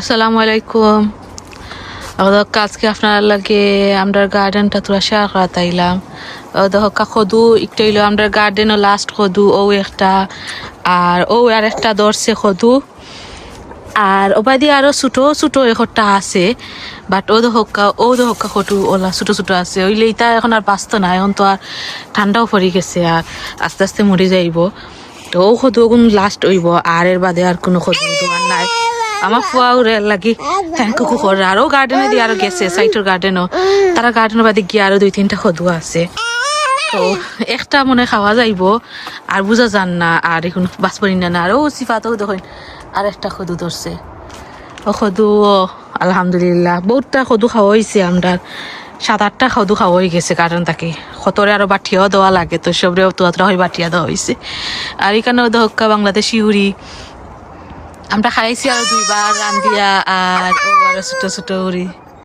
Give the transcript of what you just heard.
আসসালামু আলাইকুম। দেখো আজকে আপনার লাগে আমরা গার্ডেনটা তোরা শেয়ার করা তাইলাম দেখো খদু, একটু হইল আমরা গার্ডেনও লাস্ট খদু, ও একটা। আর ও আর একটা ধরছে খদু। আর ওবাদি আরও ছোটো ছোটো একটা আছে। বাট ও দহকা ও দহকা কটু ওলা ছোটো ছোটো আছে। ওইলে ইটা এখন আর বাঁচত না এখন তো আর ঠান্ডাও পড়ে গেছে আর আস্তে আস্তে মরে যাইব। তো ও কোন লাস্ট হইব, আর এর বাদে আর কোনো সদু দোকান নাই। আমার ফুয়া লাগি থ্যাংক ইউ করে আরও গার্ডেনে দিয়ে আরও গেছে সাইটের গার্ডেনও তারা গার্ডেনের বাদে গিয়ে আরও দুই তিনটা সদু আছে। তো একটা মনে খাওয়া যাইব আর বুঝা যান না আর এখন বাস পারি না আর ও সিফাতেও দেখুন আর একটা সদু ধরছে ও ও, আলহামদুলিল্লাহ। বহুতটা সদু খাওয়া হয়েছে আমরা সাত আটটা সদু খাওয়া হয়ে গেছে কারণ তাকে। সতরে আরও বাটিয়াও দেওয়া লাগে তো সবরেও তো হয় বাটিয়া দেওয়া হয়েছে আর এখানেও দহকা বাংলাদেশি উড়ি আমরা খাইছি আর দুইবার ও আর ছোট ছোট উড়ি